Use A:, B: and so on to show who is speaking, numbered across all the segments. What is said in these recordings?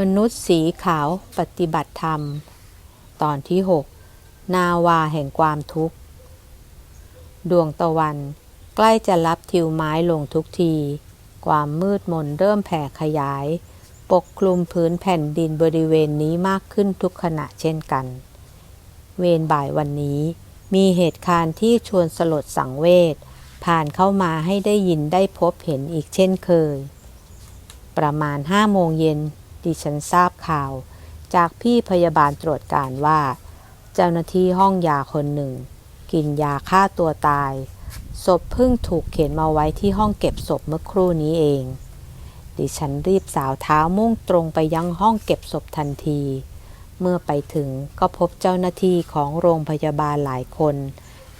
A: มนุษย์สีขาวปฏิบัติธรรม ตอนที่ 6 นาวาแห่งความทุกข์ ดวงตะวัน ใกล้จะรับทิวไม้ลงทุกที ความมืดมนเริ่มแผ่ขยาย ปกคลุมพื้นแผ่นดินบริเวณนี้มากขึ้นทุกขณะเช่นกัน เวรบ่ายวันนี้ มีเหตุการณ์ที่ชวนสลดสังเวชผ่านเข้ามาให้ได้ยินได้พบเห็นอีกเช่นเคย ประมาณห้าโมงเย็น ดิฉันทราบข่าว จากพี่พยาบาลตรวจการว่า เจ้าหน้าที่ห้องยาคนหนึ่ง กินยาฆ่าตัวตาย ศพเพิ่งถูกเข็นมาไว้ที่ห้องเก็บศพเมื่อครู่นี้เอง ดิฉันรีบสาวเท้ามุ่งตรงไปยังห้องเก็บศพทันที เมื่อไปถึงก็พบเจ้าหน้าที่ของโรงพยาบาลหลายคน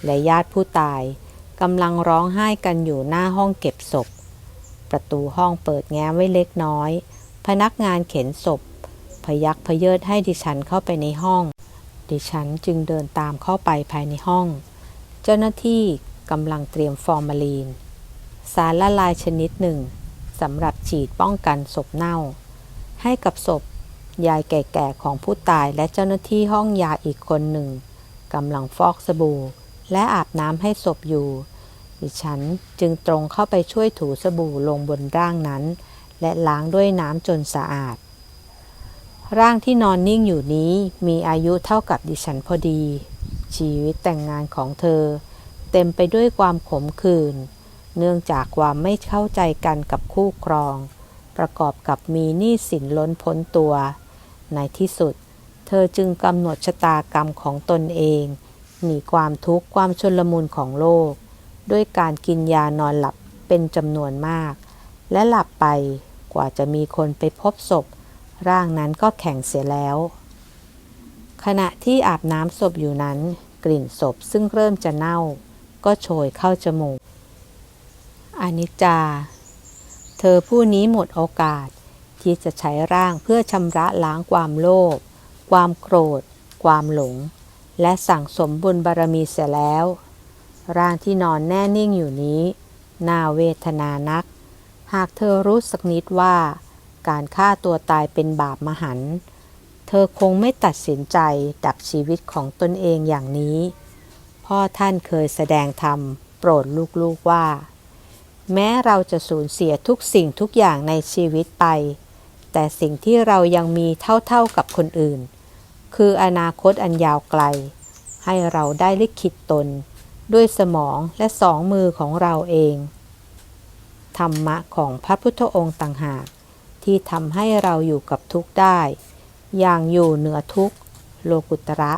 A: และญาติผู้ตายกำลังร้องไห้กันอยู่หน้าห้องเก็บศพ ประตูห้องเปิดแง้มไว้เล็กน้อย พนักงานเข็นศพ พยักพเยิดให้ดิฉันเข้าไปในห้อง ดิฉันจึงเดินตามเข้าไปภายในห้อง เจ้าหน้าที่กำลังเตรียมฟอร์มาลีน สารละลายชนิดหนึ่งสำหรับฉีดป้องกันศพเน่า ให้กับศพ ยายแก่ๆของผู้ตายและเจ้าหน้าที่ห้องยาอีกคนหนึ่งกำลังฟอกสบู่ และอาบน้ำให้ศพอยู่ ดิฉันจึงตรงเข้าไปช่วยถูสบู่ลงบนร่างนั้น และล้างด้วยน้ำจนสะอาด ร่างที่นอนนิ่งอยู่นี้มีอายุเท่ากับดิฉันพอดี ชีวิตแต่งงานของเธอ เต็มไปด้วยความขมขื่นเนื่องจากความไม่เข้าใจกันกับคู่ครอง ประกอบกับมีหนี้สินล้นพ้นตัว ในที่สุด เธอจึงกำหนดชะตากรรมของตนเอง หนีความทุกข์ความชนลมุนของโลก ด้วยการกินยานอนหลับเป็นจำนวนมาก และหลับไป กว่าจะมีคนไปพบศพ ร่างนั้นก็แข็งเสียแล้ว ขณะที่อาบน้ำศพอยู่นั้น กลิ่นศพซึ่งเริ่มจะเน่า ก็โชยเข้าจมูกอนิจจา เธอผู้นี้หมดโอกาสที่จะใช้ร่างเพื่อชำระล้างความโลภความโกรธ ความหลง และสั่งสมบุญบารมีเสียแล้ว ร่างที่นอนแน่นิ่งอยู่นี้ น่าเวทนานัก หากเธอรู้สักนิดว่า การฆ่าตัวตายเป็นบาปมหันต์เธอคงไม่ตัดสินใจดับชีวิตของตนเองอย่างนี้ พ่อท่านเคยแสดงธรรมโปรดลูกๆว่า แม้เราจะสูญเสียทุกสิ่งทุกอย่างในชีวิตไป แต่สิ่งที่เรายังมีเท่าๆกับคนอื่น คืออนาคตอันยาวไกล ให้เราได้ลิขิตตน ด้วยสมองและสองมือของเราเอง ธรรมะของพระพุทธองค์ต่างหาก ที่ทำให้เราอยู่กับทุกข์ได้ อย่างอยู่เหนือทุกข์โลกุตระ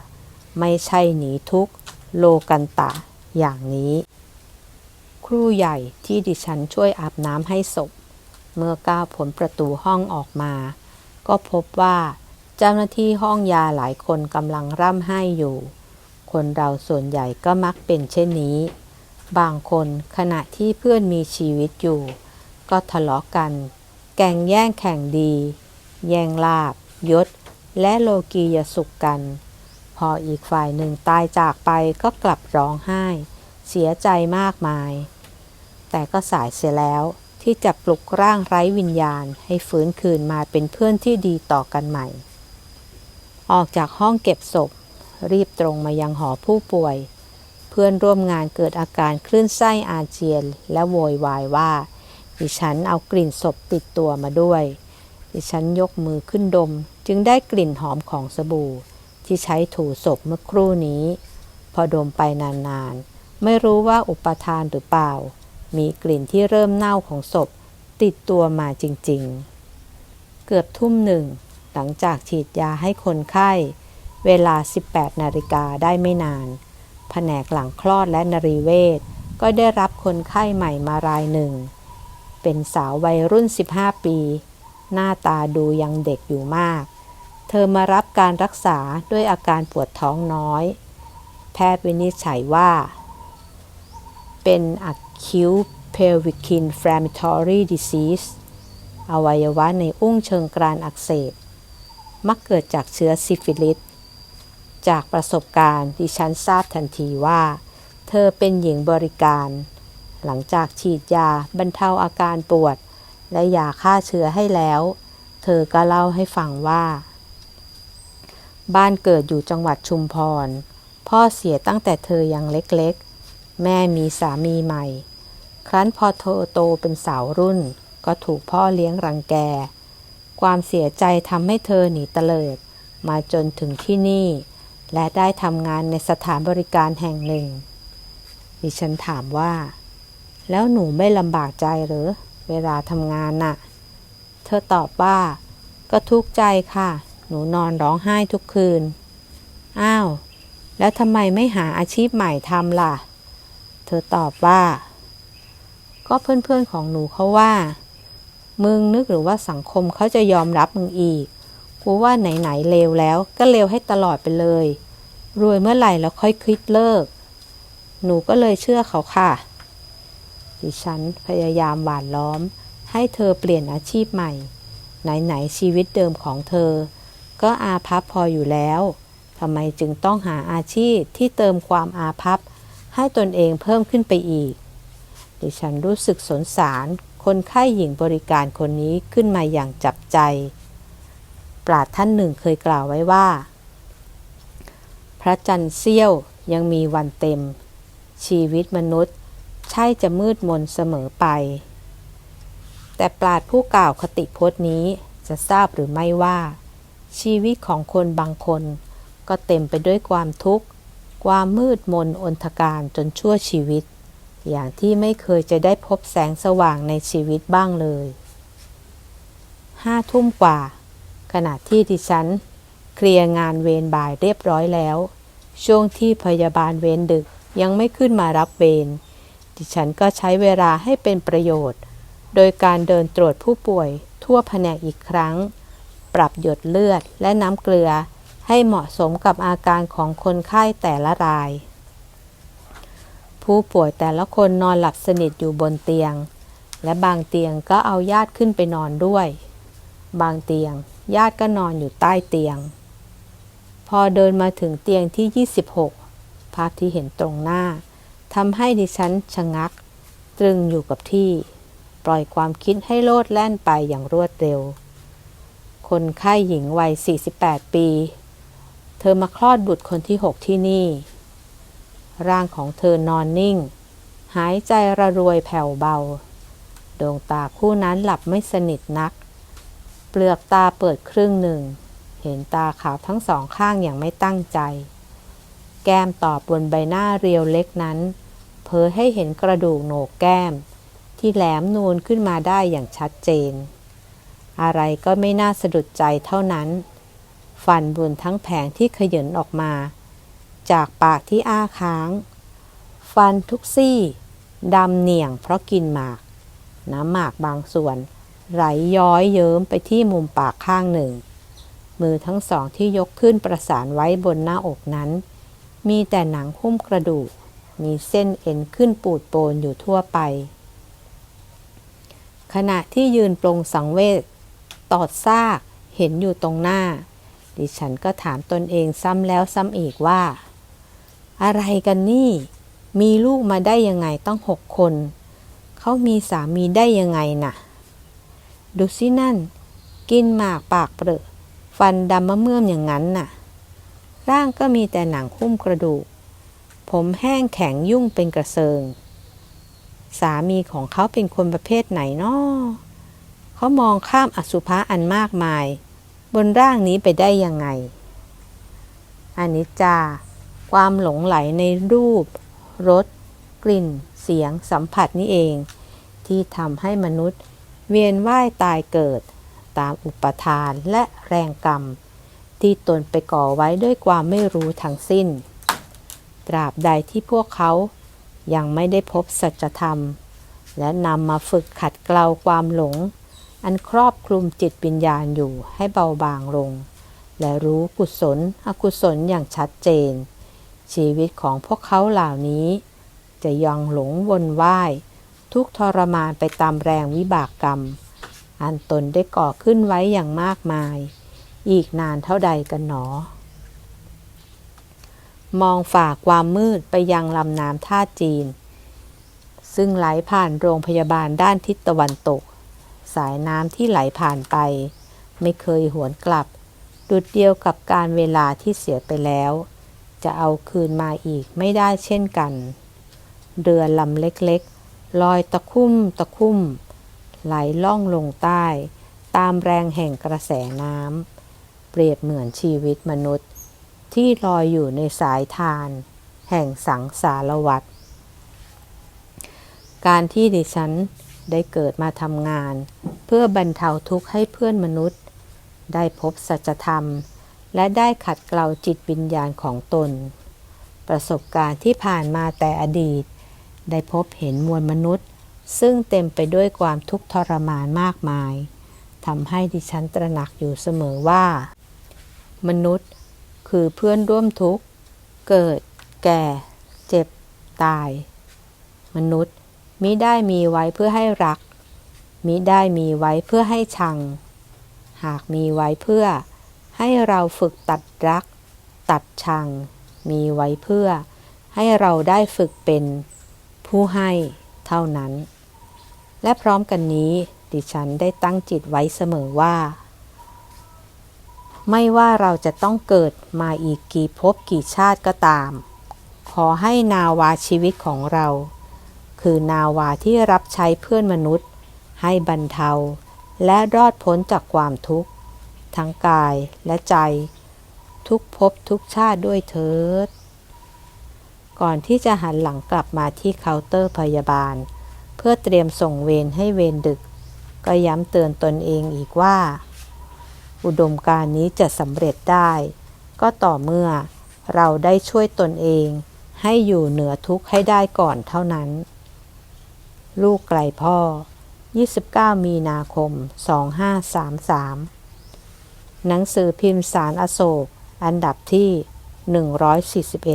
A: ไม่ใช่หนีทุกข์โลกันตะ อย่างนี้ ครูใหญ่ที่ดิฉันช่วยอาบน้ำให้ศพ เมื่อก้าวผลประตูห้องออกมา ก็พบว่าเจ้าหน้าที่ห้องยาหลายคนกำลังร่ำไห้อยู่ คนเราส่วนใหญ่ก็มักเป็นเช่นนี้ บางคนขณะที่เพื่อนมีชีวิตอยู่ ก็ทะเลาะกัน แก่งแย่งแข่งดี แย่งลาบยศ และโลกียสุขกัน พออีกฝ่ายหนึ่งตายจากไปก็กลับร้องไห้ เสียใจมากมาย แต่ก็สายเสียแล้วที่จะปลุกร่างไร้วิญญาณให้ฟื้นคืนมาเป็นเพื่อนที่ดีต่อกันใหม่ ออกจากห้องเก็บศพ รีบตรงมายังหอผู้ป่วย พื่อนร่วมงานเกิดอาการคลื่นไส้อาเจียน และโวยวายว่า ดิฉันเอากลิ่นศพติดตัวมาด้วย ดิฉันยกมือขึ้นดม จึงได้กลิ่นหอมของสบู่ ที่ใช้ถูศพเมื่อครู่นี้ พอดมไปนานๆ ไม่รู้ว่าอุปทานหรือเปล่า มีกลิ่นที่เริ่มเน่าของศพ ติดตัวมาจริงๆ เกือบทุ่มหนึ่ง หลังจากฉีดยาให้คนไข้ เวลา 18 นาฬิกาได้ไม่นาน แผนกหลังคลอดและนรีเวชก็ได้รับคนไข้ใหม่มารายหนึ่ง เป็นสาววัยรุ่น 15 ปี หน้าตาดูยังเด็กอยู่มาก เธอมารับการรักษาด้วยอาการปวดท้องน้อย แพทย์วินิจฉัยว่า เป็น acute pelvic inflammatory disease อวัยวะในอุ้งเชิงกรานอักเสบ มักเกิดจากเชื้อซิฟิลิส จากประสบการณ์ดิฉันทราบทันทีว่า เธอเป็นหญิงบริการ หลังจากฉีดยาบรรเทาอาการปวด และยาฆ่าเชื้อให้แล้ว เธอก็เล่าให้ฟังว่า บ้านเกิดอยู่จังหวัดชุมพร พ่อเสียตั้งแต่เธอยังเล็กๆ แม่มีสามีใหม่ ครั้นพอเธอโตเป็นสาวรุ่น ก็ถูกพ่อเลี้ยงรังแก ความเสียใจทำให้เธอหนีเตลิด มาจนถึงที่นี่ และได้ทำงานในสถานบริการแห่งหนึ่ง ดิฉันถามว่า แล้วหนูไม่ลำบากใจหรือ เวลาทำงานน่ะ เธอตอบว่า ก็ทุกข์ใจค่ะ หนูนอนร้องไห้ทุกคืน อ้าว แล้วทำไมไม่หาอาชีพใหม่ทำล่ะ เธอตอบว่า ก็เพื่อนๆของหนูเขาว่า มึงนึกหรือว่าสังคมเขาจะยอมรับมึงอีก กูว่าไหนๆเลวแล้วก็เลวให้ตลอดไปเลย รวยเมื่อไหร่แล้วค่อยคิดเลิก หนูก็เลยเชื่อเขาค่ะ ดิฉันพยายามหวานล้อม ให้เธอเปลี่ยนอาชีพใหม่ ไหนๆชีวิตเดิมของเธอ ก็อาภัพพออยู่แล้วทำไมจึงต้องหาอาชีพที่เติมความอาภัพให้ตนเองเพิ่มขึ้นไปอีก ดิฉันรู้สึกสงสารคนไข้หญิงบริการคนนี้ขึ้นมาอย่างจับใจ ปราดท่านหนึ่งเคยกล่าวไว้ว่า พระจันทร์เสี้ยวยังมีวันเต็ม ชีวิตมนุษย์ ใช่จะมืดมนเสมอไป แต่ปราดผู้กล่าวคติพจน์นี้จะทราบหรือไม่ว่า ชีวิตของคนบางคน ก็เต็มไปด้วยความทุกข์ ความมืดมนอนทการจนชั่วชีวิต อย่างที่ไม่เคยจะได้พบแสงสว่างในชีวิตบ้างเลยห้าทุ่มกว่า ขณะที่ดิฉัน เคลียร์งานเวรบ่ายเรียบร้อยแล้ว ช่วงที่พยาบาลเวรดึกยังไม่ขึ้นมารับเวรดิฉันก็ใช้เวลาให้เป็นประโยชน์ โดยการเดินตรวจผู้ป่วยทั่วแผนกอีกครั้ง ปรับหยดเลือดและน้ำเกลือให้เหมาะสมกับอาการของคนไข้แต่ละราย ผู้ป่วยแต่ละคนนอนหลับสนิทอยู่บนเตียง และบางเตียงก็เอาญาติขึ้นไปนอนด้วย บางเตียง ญาติก็นอนอยู่ใต้เตียง พอเดินมาถึงเตียงที่ 26 ภาพที่เห็นตรงหน้าทำให้ดิฉันชะงัก ตรึงอยู่กับที่ ปล่อยความคิดให้โลดแล่นไปอย่างรวดเร็ว คนไข้หญิงวัย 48 ปี เธอมาคลอดบุตรคนที่ 6 ที่นี่ ร่างของเธอนอนนิ่ง หายใจระรวยแผ่วเบา ดวงตาคู่นั้นหลับไม่สนิทนัก เปลือกตาเปิดครึ่งหนึ่ง เห็นตาขาวทั้งสองข้างอย่างไม่ตั้งใจ แก้มตอบบนใบหน้าเรียวเล็กนั้น เผยให้เห็นกระดูกโหนกแก้ม ที่แหลมนูนขึ้นมาได้อย่างชัดเจน อะไรก็ไม่น่าสะดุดใจเท่านั้น ฟันบนทั้งแผงที่ขยินออกมา จากปากที่อ้าค้าง ฟันทุกซี่ดำเหนี่ยงเพราะกินหมาก น้ำหมากบางส่วน ไหลย้อยเยิ้มไปที่มุมปากข้างหนึ่ง มือทั้งสองที่ยกขึ้นประสานไว้บนหน้าอกนั้น มีแต่หนังหุ้มกระดูก มีเส้นเอ็นขึ้นปูดโปนอยู่ทั่วไป ขณะที่ยืนปรงสังเวชตอดซากเห็นอยู่ตรงหน้า ดิฉันก็ถามตนเองซ้ำแล้วซ้ำอีกว่า อะไรกันนี่ มีลูกมาได้ยังไงต้องหกคน เขามีสามีได้ยังไงน่ะ ดูสินั่น กินหมากปากเปรอะฟันดำมะเมื่อมอย่างนั้นน่ะ ร่างก็มีแต่หนังหุ้มกระดูก ผมแห้งแข็งยุ่งเป็นกระเซิง สามีของเขาเป็นคนประเภทไหนนาะเขามองข้ามอสุภะอันมากมาย บนร่างนี้ไปได้ยังไงอนิจจา ความหลงไหลในรูป รส กลิ่น เสียง สัมผัสนี่เอง ที่ทำให้มนุษย์ เวียนว่ายตายเกิด ตามอุปทานและแรงกรรม ที่ตนไปก่อไว้ด้วยความไม่รู้ทั้งสิ้น ตราบใดที่พวกเขายังไม่ได้พบสัจธรรม และนำมาฝึกขัดเกลาความหลง อันครอบคลุมจิตวิญญาณอยู่ให้เบาบางลง และรู้กุศล อกุศลอย่างชัดเจน ชีวิตของพวกเขาเหล่านี้ จะยังหลงวนว่าย ทุกข์ทรมานไปตามแรงวิบากกรรม อันตนได้ก่อขึ้นไว้อย่างมากมาย อีกนานเท่าใดกันหนอ มองฝ่าความมืดไปยังลำน้ำท่าจีน ซึ่งไหลผ่านโรงพยาบาลด้านทิศตะวันตก สายน้ำที่ไหลผ่านไป ไม่เคยหวนกลับ ดุดเดียวกับการเวลาที่เสียไปแล้ว จะเอาคืนมาอีกไม่ได้เช่นกัน เรือลำเล็กๆ ลอยตะคุ่มตะคุ่ม ไหลล่องลงใต้ ตามแรงแห่งกระแสน้ำเปรียบเหมือนชีวิตมนุษย์ ที่ลอยอยู่ในสายทาน แห่งสังสารวัฏการที่ดิฉันได้เกิดมาทำงาน เพื่อบรรเทาทุกข์ให้เพื่อนมนุษย์ ได้พบสัจธรรม และได้ขัดเกลาจิตวิญญาณของตน ประสบการณ์ที่ผ่านมาแต่อดีต ได้พบเห็นมวลมนุษย์ ซึ่งเต็มไปด้วยความทุกข์ทรมานมากมายทำให้ดิฉันตระหนักอยู่เสมอว่า มนุษย์คือเพื่อนร่วมทุกข์ เกิด แก่ เจ็บ ตาย มนุษย์มิได้มีไว้เพื่อให้รัก มิได้มีไว้เพื่อให้ชัง หากมีไว้เพื่อ ให้เราฝึกตัดรัก ตัดชัง มีไว้เพื่อ ให้เราได้ฝึกเป็น ผู้ให้เท่านั้น และพร้อมกันนี้ดิฉันได้ตั้งจิตไว้เสมอว่า ไม่ว่าเราจะต้องเกิดมาอีกกี่ภพกี่ชาติก็ตาม ขอให้นาวาชีวิตของเรา คือนาวาที่รับใช้เพื่อนมนุษย์ ให้บรรเทา และรอดพ้นจากความทุกข์ ทั้งกายและใจ ทุกภพทุกชาติด้วยเถิด ก่อนที่จะหันหลังกลับมาที่เคาน์เตอร์พยาบาล เพื่อเตรียมส่งเวรให้เวรดึก ก็ย้ำเตือนตนเองอีกว่า อุดมการนี้จะสำเร็จได้ ก็ต่อเมื่อเราได้ช่วยตนเองให้อยู่เหนือทุกข์ให้ได้ก่อนเท่านั้น ลูกไกลพ่อ 29 มีนาคม 2533 หนังสือพิมพ์สารอโศก อันดับที่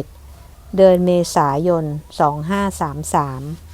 A: 141 เดือนเมษายน 2533